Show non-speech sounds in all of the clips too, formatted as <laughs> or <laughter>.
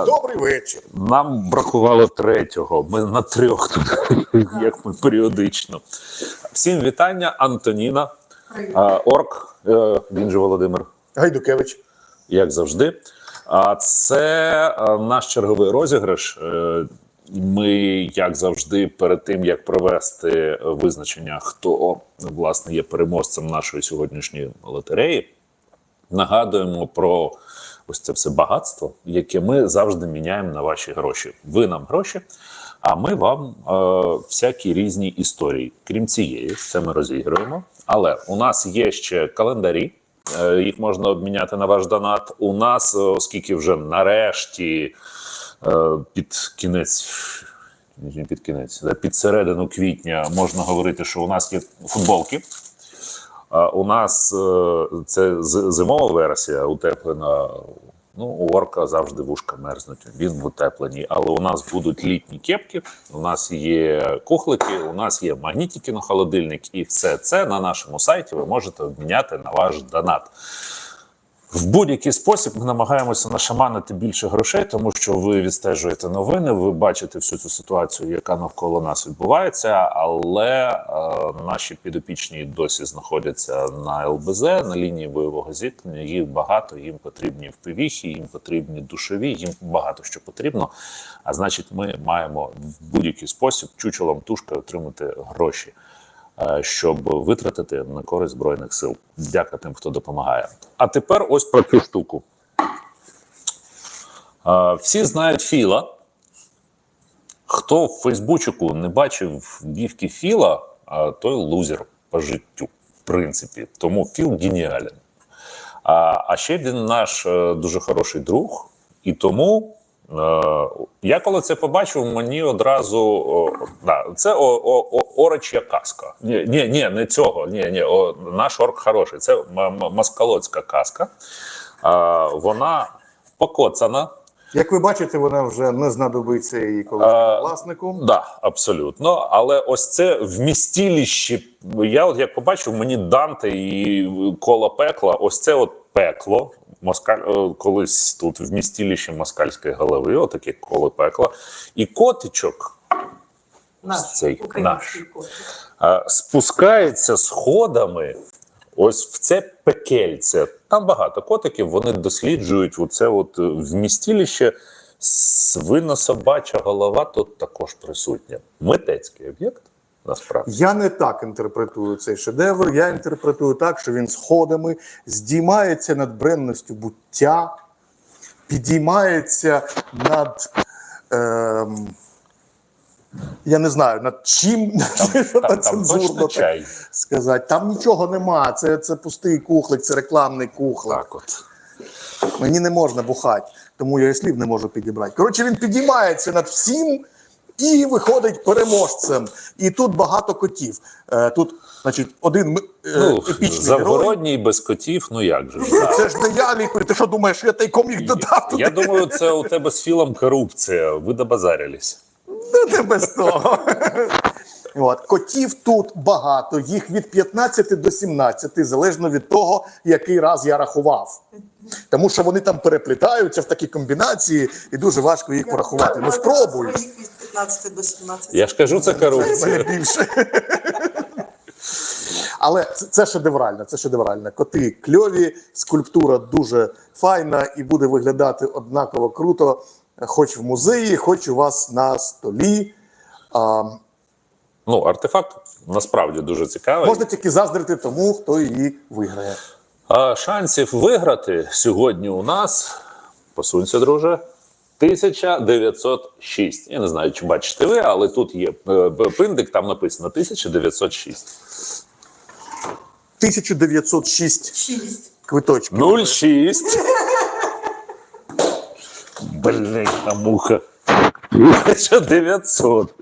Добрий вечір. Нам бракувало третього. Ми на трьох тут, як ми періодично. Всім вітання, Антоніна, Орк, е, він же Володимир, Гайдукевич. як завжди. А це е, наш черговий розіграш. Е, Ми, як завжди, перед тим як провести визначення, хто власне є переможцем нашої сьогоднішньої лотереї, нагадуємо про ось це все багатство, яке ми завжди міняємо на ваші гроші. Ви нам гроші, а ми вам е, всякі різні історії. Крім цієї, це ми розігруємо. Але у нас є ще календарі. е, Їх можна обміняти на ваш донат. У нас, е, оскільки вже нарешті е, під кінець, під кінець, під середину квітня можна говорити, що у нас є футболки. У нас е, це зимова версія утеплена. Ну, у орка завжди вушка мерзнуть. Він в утепленій. Але у нас будуть літні кепки, у нас є кухлики, у нас є магнітики на холодильник, і все це на нашому сайті ви можете обміняти на ваш донат. В будь-який спосіб ми намагаємося нашаманити більше грошей, тому що ви відстежуєте новини, ви бачите всю цю ситуацію, яка навколо нас відбувається. Але е, наші підопічні досі знаходяться на ЛБЗ на лінії бойового зіткнення. Їх багато, їм потрібні впівіхи, їм потрібні душові, їм багато що потрібно. А значить, ми маємо в будь-який спосіб чучелом тушкою отримати гроші щоб витратити на користь збройних сил. Дяка тим, хто допомагає. А тепер ось про цю штуку. Е, Всі знають Філа. Хто в Фейсбучику не бачив дівки Філа, той лузер по життю, в принципі. Тому Філ геніален. А, ще він наш е, дуже хороший друг, і тому е, я коли це побачив, мені одразу о, да, це о, о, о, орочя казка. Ні, ні, ні, не цього. Ні, ні, о, наш орк хороший. Це м- м- москалоцька казка. А, вона покоцана. Як ви бачите, вона вже не знадобиться її колишньому А, власнику. Да, абсолютно. Але ось це вмістилище. Я от як побачив, мені Данте і коло пекла, ось це от пекло. Москаль е, колись тут вмістилище москальської голови, отаке коло пекла. І котичок Наш цей, наш. код. е, спускається сходами ось в це пекельце. Там багато котиків, вони досліджують оце от е, вмістилище. Свино-собача голова тут також присутня. Митецький об'єкт, насправді. Я не так інтерпретую цей шедевр. Я інтерпретую так, що він сходами здіймається над бренністю буття, підіймається над. Ем, я не знаю над чим <laughs> Там, там цензурно точно так сказати. Там нічого нема. Це, це пустий кухлик, це рекламний кухлик. Так от. Мені не можна бухати, тому я і слів не можу підібрати. Коротше, він підіймається над всім і виходить переможцем. І тут багато котів. Е, тут, значить, один е, Ну, епічний герой. без котів, ну як же ж. Це ж не я лікую. Ти що думаєш, я тайком їх додав? туди? Я думаю, це у тебе з філом корупція. Ви добазарились. Ну, не без того. От. Котів тут багато, їх від 15 до 17, залежно від того, який раз я рахував. Тому що вони там переплітаються в такі комбінації, і дуже важко їх порахувати. Ну спробуй. Від 15 до 17. Я ж кажу, це корупція. більше. Але це, це шедеврально, це шедеврально. Коти кльові, скульптура дуже файна і буде виглядати однаково круто, хоч в музеї, хоч у вас на столі. А, Ну, артефакт насправді дуже цікавий. можна тільки заздрити тому, хто її виграє. А шансів виграти сьогодні у нас, посунься, друже, 1906. Я не знаю, чи бачите ви, але тут є е, пиндик, там написано 1906. 1906 6. квиточків. 06. Блін, та муха. 1900.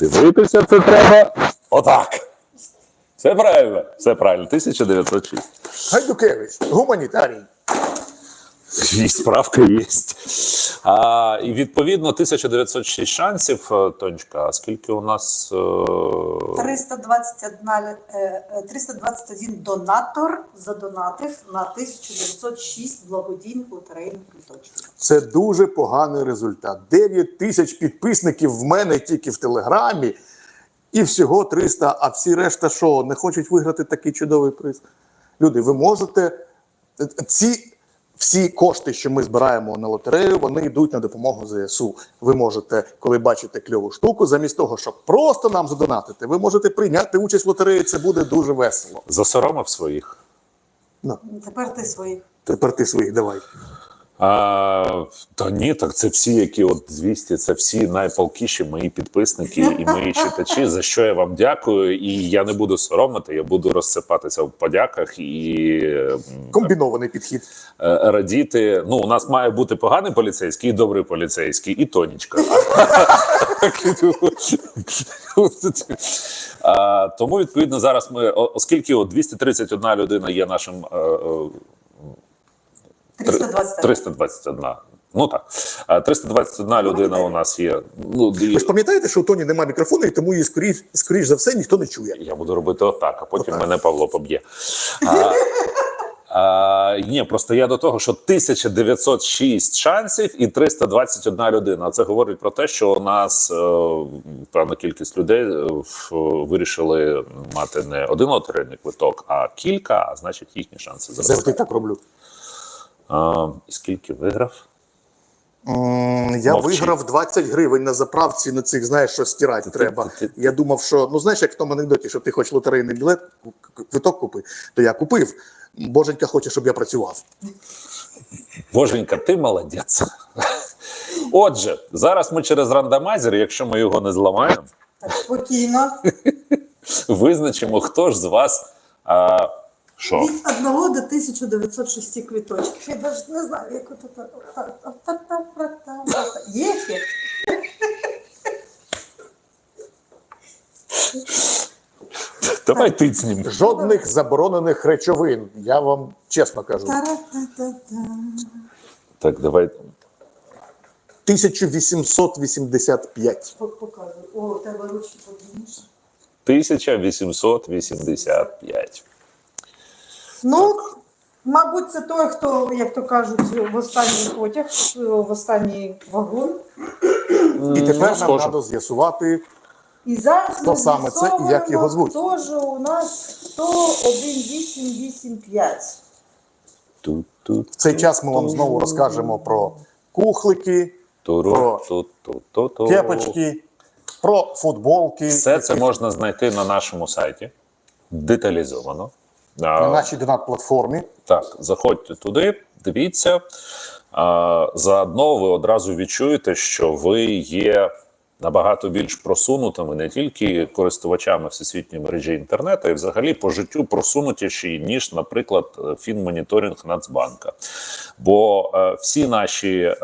Дивитися це треба отак. Все правильно, все правильно. 1906. Гайдукевич, гуманітарій. І справка є. А, і відповідно 1906 шансів. Е, Тонечка, а скільки у нас? е, 321, е, е, 321 донатор задонатив на 1906 благодійних лотерейних квиточків. Це дуже поганий результат. 9 тисяч підписників в мене тільки в Телеграмі, і всього 300, а всі решта що, не хочуть виграти такий чудовий приз? Люди, ви можете. Ці всі кошти, що ми збираємо на лотерею, вони йдуть на допомогу ЗСУ. Ви можете, коли бачите кльову штуку, замість того, щоб просто нам задонатити, ви можете прийняти участь в лотереї. Це буде дуже весело. Засоромив своїх. Ну, Тепер ти своїх. тепер ти своїх давай. А, та ні, так це всі, які от 200, це всі найпалкіші мої підписники і мої читачі. За що я вам дякую. І я не буду соромити, я буду розсипатися в подяках і Комбінований підхід. е, радіти. Ну, у нас має бути поганий поліцейський і добрий поліцейський, і тонічка. Тому відповідно зараз ми, оскільки от 231 людина є нашим е, е, 320. 321. Ну так, А 321 людина у нас є. Ну Ви ж пам'ятаєте, що у Тоні немає мікрофону, і тому її скоріш, скоріш за все ніхто не чує. я буду робити отак, а потім мене Павло поб'є. А, а, ні, просто я до того, що 1906 шансів і 321 людина. Це говорить про те, що у нас е, певна кількість людей е, вирішили мати не один лотерейний квиток, а кілька, а значить їхні шанси Завжди так роблю. А, і скільки виграв? М, Я Мовчи. виграв 20 гривень на заправці на цих, знаєш, що стирати Ти- треба. ти- Я думав, що ну знаєш, як в тому анекдоті, що ти хочеш лотерейний білет, квиток купи, то я купив. Боженька хоче, щоб я працював. Боженька, ти молодець. Отже, зараз ми через рандомайзер, якщо ми його не зламаємо, Так, спокійно. <laughs> визначимо, хто ж з вас. А, що? Від 1 до 1906 квиточків. Я навіть не знаю, як от це. Є ефект? Давай тицнім. Жодних заборонених речовин. Я вам чесно кажу. Та-ра-та-та-та. Так, давай. 1885. Пок- Показуй. О, у тебе ручки подивіться. 1885. Ну, мабуть, це той, хто, як то кажуть, в останній потяг, в останній вагон. І тепер нам схоже. треба з'ясувати. І зараз Хто ми саме це і як його звуть? Хто ж у нас 11885. Тут-тут. В цей час ми вам знову розкажемо про кухлики, Про кепочки, про футболки. Все це можна знайти на нашому сайті. Деталізовано. На нашій донат-платформі. Так, заходьте туди, дивіться. А, заодно ви одразу відчуєте, що ви є набагато більш просунутими не тільки користувачами всесвітньої мережі інтернету, а й взагалі по життю просунутіші, ніж, наприклад, фінмоніторинг Нацбанка. Бо е, всі наші е,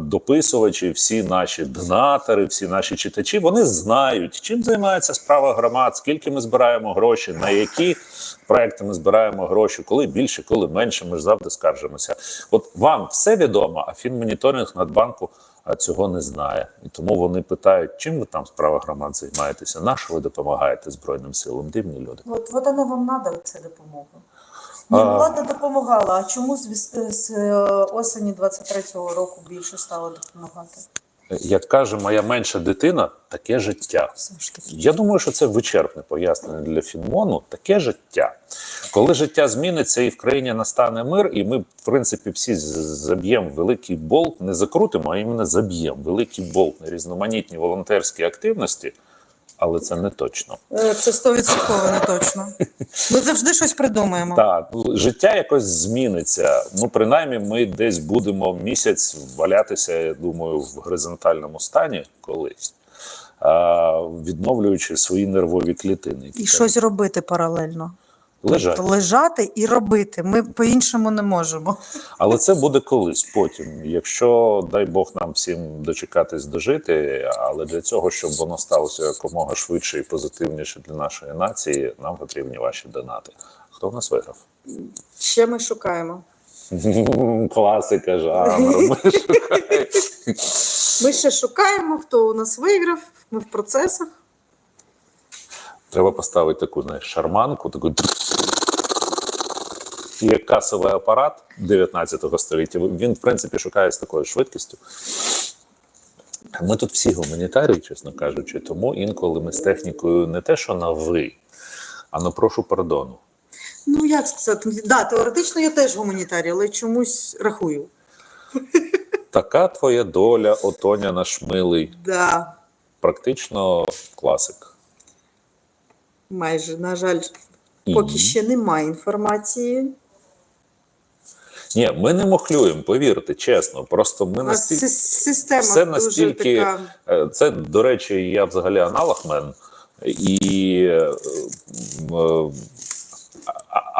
дописувачі, всі наші донатори, всі наші читачі, вони знають, чим займається справа громад, скільки ми збираємо гроші, на які проекти ми збираємо гроші, коли більше, коли менше. Ми ж завжди скаржимося. От вам все відомо, а фінмоніторинг Нацбанку а, цього не знає. І тому вони питають, чим ви там справа громад займаєтеся, на що ви допомагаєте Збройним силам? Дивні люди. От, воно вам треба, ця допомога. Ну допомагала. А чому з е, осені 23-го року більше стало допомагати? Як каже моя менша дитина, таке життя. Я думаю, що це вичерпне пояснення для Фінмону. Таке життя. Коли життя зміниться і в країні настане мир, і ми, в принципі, всі заб'ємо великий болт, не закрутимо, а іменно заб'ємо великий болт на різноманітні волонтерські активності, але це не точно. Е, Це 100% не точно. Ми завжди щось придумаємо. Так, ну, життя якось зміниться. Ну, принаймні, ми десь будемо місяць валятися, я думаю, в горизонтальному стані колись, відновлюючи свої нервові клітини. І щось робити паралельно. Лежать. Лежати і робити. Ми по-іншому не можемо. Але це буде колись потім. Якщо дай Бог нам всім дочекатись дожити, але для цього, щоб воно сталося якомога швидше і позитивніше для нашої нації, нам потрібні ваші донати. Хто в нас виграв? Ще ми шукаємо. <laughs> Класика жанру. Ми <laughs> шукаємо. Ми ще шукаємо, хто у нас виграв. Ми в процесах. Треба поставити таку, знаєш, шарманку, таку. Є касовий апарат 19 століття. Він, в принципі, шукає з такою швидкістю. Ми тут всі гуманітарії, чесно кажучи, тому інколи ми з технікою не те, що на ви, а на прошу пардону. Ну як сказати, да, теоретично я теж гуманітарій, але чомусь рахую. Така твоя доля, Отоня наш милий. Да, Практично класик. Майже, на жаль, поки ще немає інформації. Ні, ми не мохлюємо, повірте, чесно. Просто ми настільки. система Все дуже настільки така. Е, це, до речі, я взагалі аналогмен і е, е,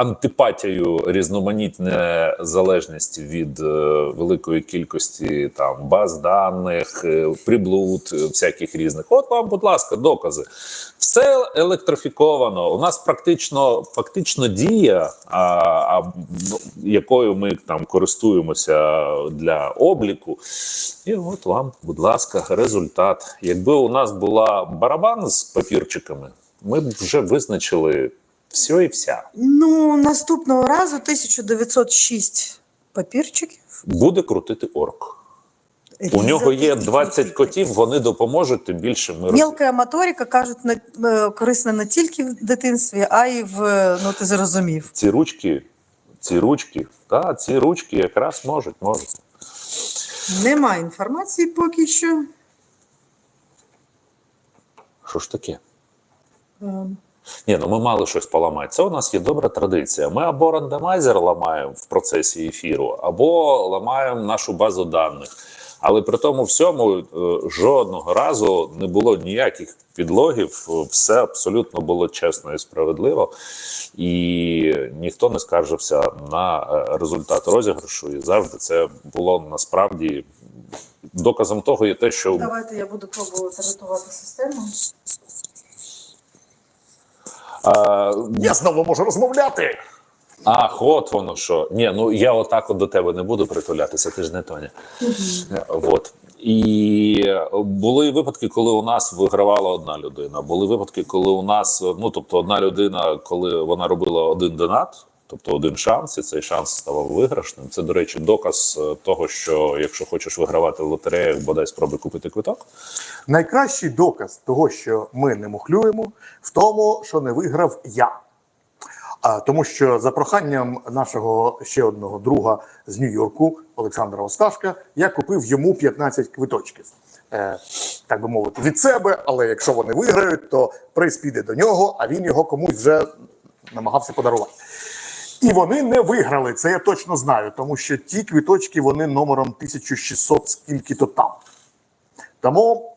антипатію різноманітне залежність від е, великої кількості там баз даних, е, приблуд, е, всяких різних. От вам, будь ласка, докази. Все електрифіковано. У нас практично фактично дія, а, а, ну, якою ми там користуємося для обліку. І от вам, будь ласка, результат. Якби у нас була барабан з папірчиками, ми б вже визначили все і вся. Ну, наступного разу 1906 папірчиків. Буде крутити орк. У нього є 20 котів, вони допоможуть тим більше ми роз- Мілка моторика, кажуть, не, е, корисна не тільки в дитинстві, а й в, ну ти зрозумів. Ці ручки, ці ручки, та, ці ручки якраз можуть, можуть. Немає інформації поки що. Що ж таке? Ем, Ні, ну ми мали щось поламати. Це у нас є добра традиція. Ми або рандомайзер ламаємо в процесі ефіру, або ламаємо нашу базу даних. Але при тому всьому е, жодного разу не було ніяких підлогів, все абсолютно було чесно і справедливо, і ніхто не скаржився на е, результат розіграшу. І завжди це було насправді доказом того, є те, що Давайте я буду пробувати рятувати систему. Е, Я знову можу розмовляти. Ах, от воно що. Ні, ну я отак от до тебе не буду притулятися, ти ж не Тоня. От. І були випадки, коли у нас вигравала одна людина. Були випадки, коли у нас, ну тобто, одна людина, коли вона робила один донат, тобто один шанс, і цей шанс ставав виграшним. Це, до речі, доказ е, того, що якщо хочеш вигравати в лотереях, бодай спробуй купити квиток. Найкращий доказ того, що ми не мухлюємо, в тому, що не виграв я. А, тому що за проханням нашого ще одного друга з Нью-Йорку, Олександра Осташка, я купив йому 15 квиточків. Е, так би мовити, від себе, але якщо вони виграють, то приз піде до нього, а він його комусь вже намагався подарувати. І вони не виграли, це я точно знаю, тому що ті квіточки вони номером 1600 скільки то там. Тому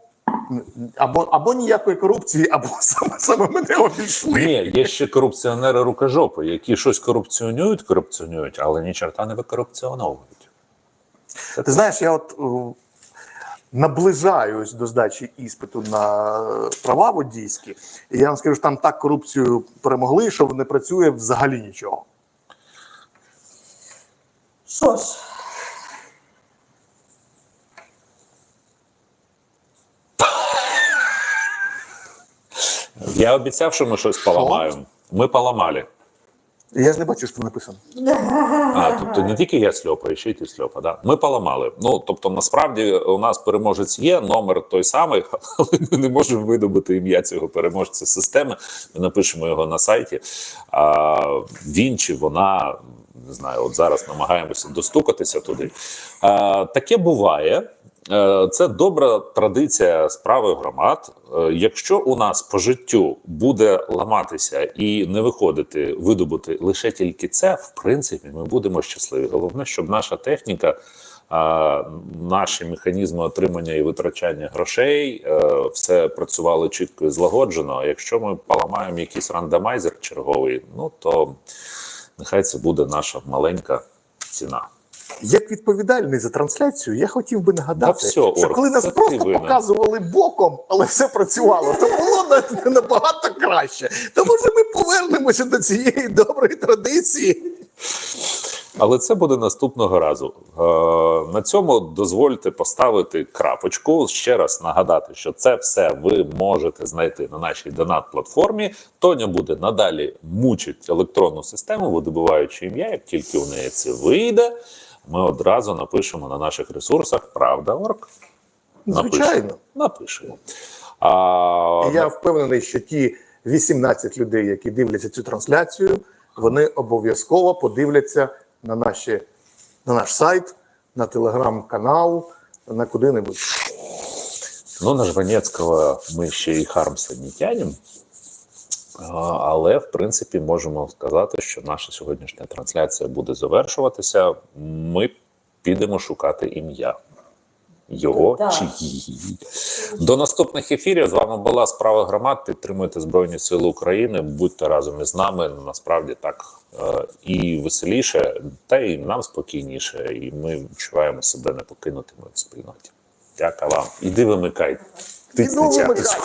або, або ніякої корупції, або <laughs> саме, саме мене обійшли. Ні, є ще корупціонери рукожопи, які щось корупціонують, корупціонують, але ні чорта не викорупціоновують. Ти знаєш, я от е, наближаюсь до здачі іспиту на права водійські, і я вам скажу, що там так корупцію перемогли, що не працює взагалі нічого. Що ж, Я обіцяв, що ми щось поламаємо. Ми поламали. Я ж не бачу, що там написано. А, тобто не тільки я сльопаю, ще й ти сльопа. Да? Ми поламали. Ну тобто, насправді у нас переможець є, номер той самий, <laughs> але ми не можемо видобути ім'я цього переможця системи. Ми напишемо його на сайті. А він чи вона. Не знаю, от зараз намагаємося достукатися туди. А, таке буває. Е, Це добра традиція справи громад. Е, Якщо у нас по життю буде ламатися і не виходити, видобути лише тільки це, в принципі, ми будемо щасливі. Головне, щоб наша техніка, наші механізми отримання і витрачання грошей, е, все працювало чітко і злагоджено. А якщо ми поламаємо якийсь рандомайзер черговий, ну то нехай це буде наша маленька ціна. Як відповідальний за трансляцію, я хотів би нагадати, Та все, що Орк, коли нас просто вина. показували боком, але все працювало, то було <laughs> набагато краще. То може ми повернемося до цієї доброї традиції. Але це буде наступного разу. Е, на цьому дозвольте поставити крапочку. Ще раз нагадати, що це все ви можете знайти на нашій донат-платформі. Тоня буде надалі мучить електронну систему, видобуваючи ім'я. Як тільки у неї це вийде, ми одразу напишемо на наших ресурсах Правда.орг. Звичайно. Напишемо. А, Я впевнений, що ті 18 людей, які дивляться цю трансляцію, вони обов'язково подивляться на, наші, на наш сайт, на телеграм-канал, на куди-небудь. Ну, на Жванецького ми ще і Хармса не тянемо. Але, в принципі, можемо сказати, що наша сьогоднішня трансляція буде завершуватися. Ми підемо шукати ім'я. Його Так. чи її. До наступних ефірів. З вами була справа громад. Підтримуйте Збройні Сили України. Будьте разом із нами. Насправді так е, і веселіше, та і нам спокійніше. І ми відчуваємо себе непокинутими в спільноті. Дякую вам. Іди вимикай. Чаточку.